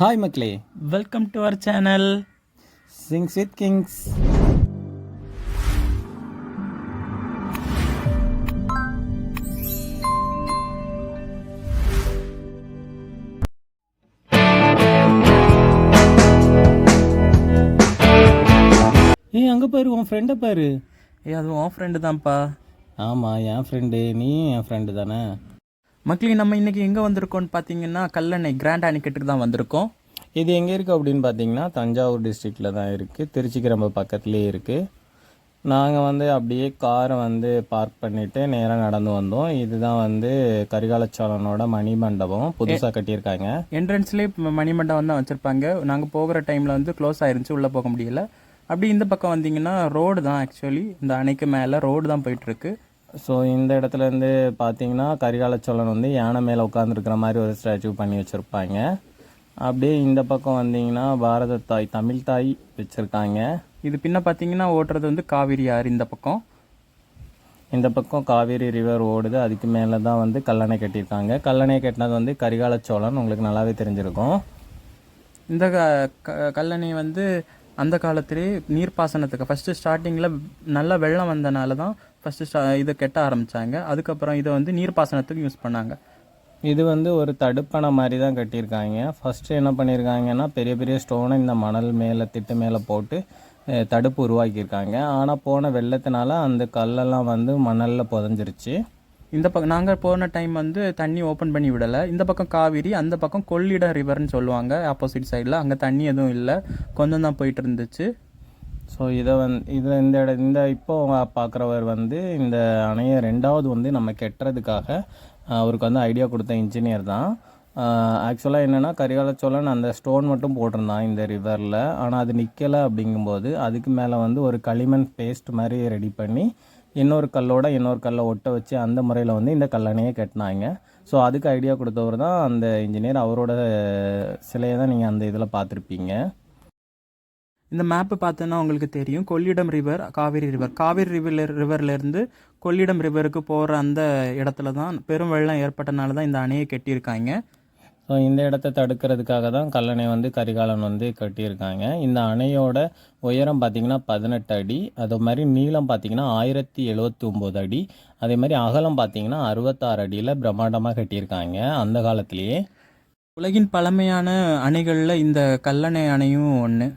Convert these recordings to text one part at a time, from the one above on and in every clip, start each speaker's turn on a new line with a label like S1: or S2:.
S1: Hi மக்களே.
S2: Welcome to our channel
S1: sings with kings ஏய் அங்கே பாரு உன் ஃப்ரெண்டை பாரு.
S2: ஏ அது உன் ஃப்ரெண்டு தான்ப்பா.
S1: ஆமாம் என் ஃப்ரெண்டு நீ என் ஃப்ரெண்டு தானே?
S2: மக்களே நம்ம இன்னைக்கு எங்கே வந்திருக்கோம்னு பார்த்தீங்கன்னா கல்லணை கிராண்ட் அணைக்கட்டுக்கு தான் வந்திருக்கோம்.
S1: இது எங்கே இருக்குது அப்படின்னு பார்த்தீங்கன்னா தஞ்சாவூர் டிஸ்ட்ரிக்டில் தான் இருக்குது திருச்சிக்கு ரொம்ப பக்கத்துலேயே இருக்குது நாங்கள் வந்து அப்படியே காரை வந்து பார்க் பண்ணிவிட்டு நேராக நடந்து வந்தோம். இதுதான் வந்து கரிகாலச்சோழனோட மணிமண்டபம். புதுசாக கட்டியிருக்காங்க.
S2: என்ட்ரன்ஸ்லேயே மணிமண்டபம் தான் வச்சுருப்பாங்க. நாங்கள் போகிற டைமில் வந்து க்ளோஸ் ஆயிருந்துச்சு உள்ளே போக முடியல. அப்படி இந்த பக்கம் வந்தீங்கன்னா ரோடு தான் ஆக்சுவலி இந்த அணைக்கு மேலே ரோடு தான் போயிட்டுருக்கு
S1: ஸோ இந்த இடத்துல இருந்து பார்த்தீங்கன்னா கரிகாலச்சோழன் வந்து யானை மேலே உட்காந்துருக்கிற மாதிரி ஒரு ஸ்டாச்சு பண்ணி வச்சுருப்பாங்க. அப்படியே இந்த பக்கம் வந்தீங்கன்னா பாரத தாய் தமிழ் தாய் வச்சுருக்காங்க.
S2: இது பின்ன பார்த்தீங்கன்னா ஓட்டுறது வந்து காவிரி ஆறு இந்த பக்கம்.
S1: இந்த பக்கம் காவேரி ரிவர் ஓடுது. அதுக்கு மேலே தான் வந்து கல்லணை கட்டியிருக்காங்க. கல்லணை கட்டினது வந்து கரிகாலச்சோழன். உங்களுக்கு நல்லாவே தெரிஞ்சிருக்கும்.
S2: இந்த க- க- கல்லணை வந்து அந்த காலத்திலே நீர்ப்பாசனத்துக்கு ஃபஸ்ட்டு ஸ்டார்டிங்கில் நல்லா வெள்ளம் வந்தனால தான் ஃபஸ்ட்டு ஸ்டா இதை கெட்ட ஆரம்பித்தாங்க அதுக்கப்புறம் இதை வந்து நீர்ப்பாசனத்துக்கு யூஸ் பண்ணாங்க.
S1: இது வந்து ஒரு தடுப்பணை மாதிரி தான் கட்டியிருக்காங்க. ஃபஸ்ட்டு என்ன பண்ணியிருக்காங்கன்னா பெரிய பெரிய ஸ்டோனை இந்த மணல் மேலே திட்டு மேலே போட்டு தடுப்பு உருவாக்கியிருக்காங்க. ஆனால் போன வெள்ளத்தினால அந்த கல்லெல்லாம் வந்து மணலில் புதஞ்சிருச்சு.
S2: இந்த பக்கம் நாங்கள் போன டைம் வந்து தண்ணி ஓப்பன் பண்ணி விடலை. இந்த பக்கம் காவிரி அந்த பக்கம் கொள்ளிட ரிவர்னு சொல்லுவாங்க ஆப்போசிட் சைடில் அங்கே தண்ணி எதுவும் இல்லை. கொஞ்சம் தான் போயிட்டு இருந்துச்சு.
S1: ஸோ இதை வந்து இதில் இந்த இட இந்த இப்போ பார்க்குறவர் வந்து இந்த அணையை ரெண்டாவது வந்து நம்ம கெட்டுறதுக்காக அவருக்கு வந்து ஐடியா கொடுத்த இன்ஜினியர் தான். ஆக்சுவலாக என்னென்னா கரிகாலச்சோழன் அந்த ஸ்டோன் மட்டும் போட்டிருந்தான் இந்த ரிவரில் ஆனால் அது நிற்கலை அப்படிங்கும்போது அதுக்கு மேலே வந்து ஒரு களிமண் பேஸ்ட் மாதிரி ரெடி பண்ணி இன்னொரு கல்லோட இன்னொரு கல்லை ஒட்ட வச்சு அந்த முறையில் வந்து இந்த கல்லணையை கட்டினாங்க. ஸோ அதுக்கு ஐடியா கொடுத்தவர் தான் அந்த இன்ஜினியர் அவரோட சிலையை தான் நீங்கள் அந்த இதில் பார்த்துருப்பீங்க.
S2: இந்த மேப்பு பார்த்தோன்னா உங்களுக்கு தெரியும். Kollidam river Kaveri river Kaveri river ரிவர்லேருந்து Kollidam ரிவருக்கு போகிற அந்த இடத்துல தான் பெரும் வெள்ளம் ஏற்பட்டனால தான் இந்த அணையை கட்டியிருக்காங்க.
S1: ஸோ இந்த இடத்த தடுக்கிறதுக்காக தான் கல்லணை வந்து கரிகாலன் வந்து கட்டியிருக்காங்க. இந்த அணையோட உயரம் பார்த்தீங்கன்னா பதினெட்டு அடி அது மாதிரி நீளம் பார்த்தீங்கன்னா ஆயிரத்தி எழுபத்தி ஒம்பது அடி அதே மாதிரி அகலம் பார்த்தீங்கன்னா அறுபத்தாறு அடியில் பிரம்மாண்டமாக கட்டியிருக்காங்க அந்த காலத்திலேயே.
S2: உலகின் பழமையான அணைகளில் இந்த கல்லணை அணையும் ஒன்று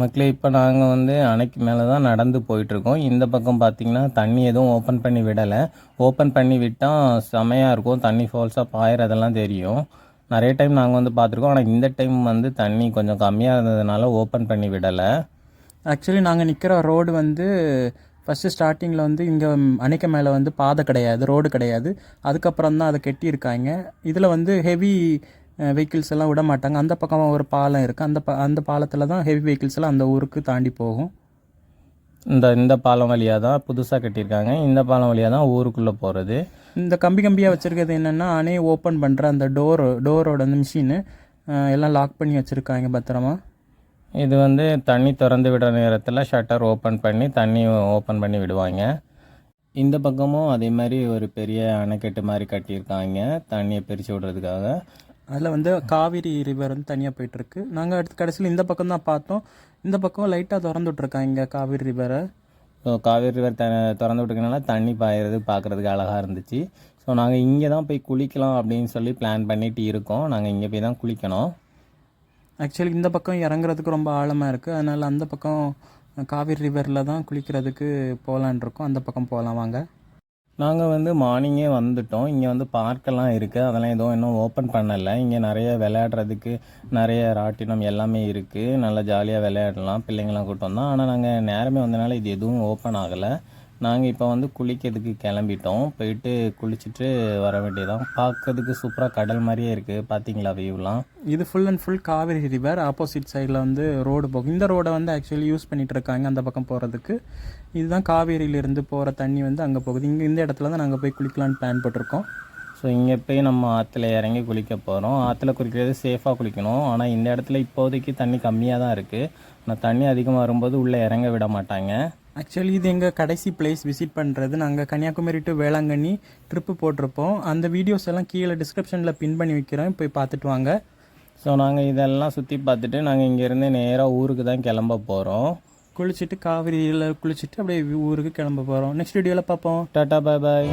S1: மக்களே இப்போ நாங்கள் வந்து அணைக்கு மேலே தான் நடந்து போயிட்டுருக்கோம். இந்த பக்கம் பார்த்தீங்கன்னா தண்ணி எதுவும் ஓப்பன் பண்ணி விடலை. ஓப்பன் பண்ணி விட்டால் செமையாக இருக்கும். தண்ணி ஃபால்ஸாக பாயிறதெல்லாம் தெரியும். நிறைய டைம் நாங்கள் வந்து பார்த்துருக்கோம் ஆனால் இந்த டைம் வந்து தண்ணி கொஞ்சம் கம்மியாக இருந்ததுனால ஓப்பன் பண்ணி விடலை.
S2: ஆக்சுவலி நாங்கள் நிற்கிற ரோடு வந்து ஃபஸ்ட்டு ஸ்டார்டிங்கில் வந்து இங்கே அணைக்க மேலே வந்து பாதை கிடையாது. ரோடு கிடையாது. அதுக்கப்புறம் தான் அதை கட்டியிருக்காங்க. இதில் வந்து ஹெவி வெஹிக்கிள்ஸ் எல்லாம் விட மாட்டாங்க. அந்த பக்கம் ஒரு பாலம் இருக்குது அந்த ப அந்த பாலத்தில் தான் ஹெவி வெஹிக்கிள்ஸ் எல்லாம் அந்த ஊருக்கு தாண்டி போகும்.
S1: இந்த இந்த பாலம் வழியாக தான் புதுசாக கட்டியிருக்காங்க. இந்த பாலம் வழியாக தான் ஊருக்குள்ளே போகிறது
S2: இந்த கம்பி கம்பியாக வச்சுருக்கிறது என்னென்னா அணையை ஓப்பன் பண்ணுற அந்த டோர் டோரோட அந்த மிஷினு எல்லாம் லாக் பண்ணி வச்சுருக்காங்க பத்திரமா?
S1: இது வந்து தண்ணி திறந்து விடுற நேரத்தில் ஷட்டர் ஓப்பன் பண்ணி தண்ணி ஓப்பன் பண்ணி விடுவாங்க. இந்த பக்கமும் அதே மாதிரி ஒரு பெரிய அணைக்கட்டு மாதிரி கட்டியிருக்காங்க. தண்ணியை பிரித்து விடுறதுக்காக.
S2: அதில் வந்து காவிரி ரிவர் வந்து தனியாக போயிட்டுருக்கு. நாங்கள் அடுத்து கடைசியில் இந்த பக்கம் தான் பார்த்தோம். இந்த பக்கம் லைட்டாக திறந்து விட்ருக்காங்க காவிரி ரிவரை
S1: ஸோ காவேரி ரிவர் த திறந்து விட்டுக்கனால தண்ணி பாயிறது பார்க்குறதுக்கு அழகாக இருந்துச்சு. ஸோ நாங்கள் இங்கே தான் போய் குளிக்கலாம் அப்படின்னு சொல்லி பிளான் பண்ணிட்டு இருக்கோம். நாங்கள் இங்கே போய் தான் குளிக்கணும்.
S2: ஆக்சுவலி இந்த பக்கம் இறங்குறதுக்கு ரொம்ப ஆழமாக இருக்குது அதனால் அந்த பக்கம் காவிரி ரிவரில் தான் குளிக்கிறதுக்கு போகலான் இருக்கோம். அந்த பக்கம் போகலாம் வாங்க.
S1: நாங்கள் வந்து மார்னிங்கே வந்துட்டோம். இங்கே வந்து பார்க்கெல்லாம் இருக்குது அதெல்லாம் எதுவும் இன்னும் ஓப்பன் பண்ணலை. இங்கே நிறைய விளையாடுறதுக்கு நிறைய ராட்டினம் எல்லாமே இருக்குது நல்லா ஜாலியாக விளையாடலாம். பிள்ளைங்களாம் கூட்டம் தான் ஆனால் நாங்கள் நேரமே வந்தனால இது எதுவும் ஓப்பன் ஆகலை. நாங்கள் இப்போ வந்து குளிக்கிறதுக்கு கிளம்பிட்டோம். போயிட்டு குளிச்சுட்டு வர வேண்டியதான் பார்க்கறதுக்கு சூப்பராக கடல் மாதிரியே இருக்குது பார்த்தீங்களா வியூலாம்
S2: இது full and full Kaveri river opposite சைடில் வந்து ரோடு போகும். இந்த ரோடை வந்து ஆக்சுவலி யூஸ் பண்ணிட்டு இருக்காங்க அந்த பக்கம் போகிறதுக்கு இதுதான் காவேரியிலிருந்து போகிற தண்ணி வந்து அங்கே போகுது. இங்கே இந்த இடத்துல தான் நாங்கள் போய் குளிக்கலான்னு பிளான் போட்டிருக்கோம்.
S1: ஸோ இங்கே போய் நம்ம ஆற்றுல இறங்கி குளிக்க போகிறோம் ஆற்றுல குளிக்கிறது சேஃபாக குளிக்கணும். ஆனால் இந்த இடத்துல இப்போதைக்கு தண்ணி கம்மியாக தான் இருக்குது ஆனால் தண்ணி அதிகமாக வரும்போது உள்ளே இறங்க விட மாட்டாங்க.
S2: ஆக்சுவலி இது எங்கள் கடைசி பிளேஸ் விசிட் பண்ணுறது நாங்கள் கன்னியாகுமரி டு வேளாங்கண்ணி ட்ரிப்பு போட்டிருப்போம். அந்த வீடியோஸ் எல்லாம் கீழே டிஸ்கிரிப்ஷனில் பின் பண்ணி வைக்கிறோம் போய் பார்த்துட்டு வாங்க.
S1: ஸோ நாங்கள் இதெல்லாம் சுற்றி பார்த்துட்டு நாங்கள் இங்கேருந்து நேராக ஊருக்கு தான் கிளம்ப போகிறோம்
S2: குளிச்சுட்டு காவிரியில் குளிச்சுட்டு அப்படியே ஊருக்கு கிளம்ப போகிறோம் நெக்ஸ்ட் வீடியோவில் பார்ப்போம்.
S1: டாட்டா பாய் பாய்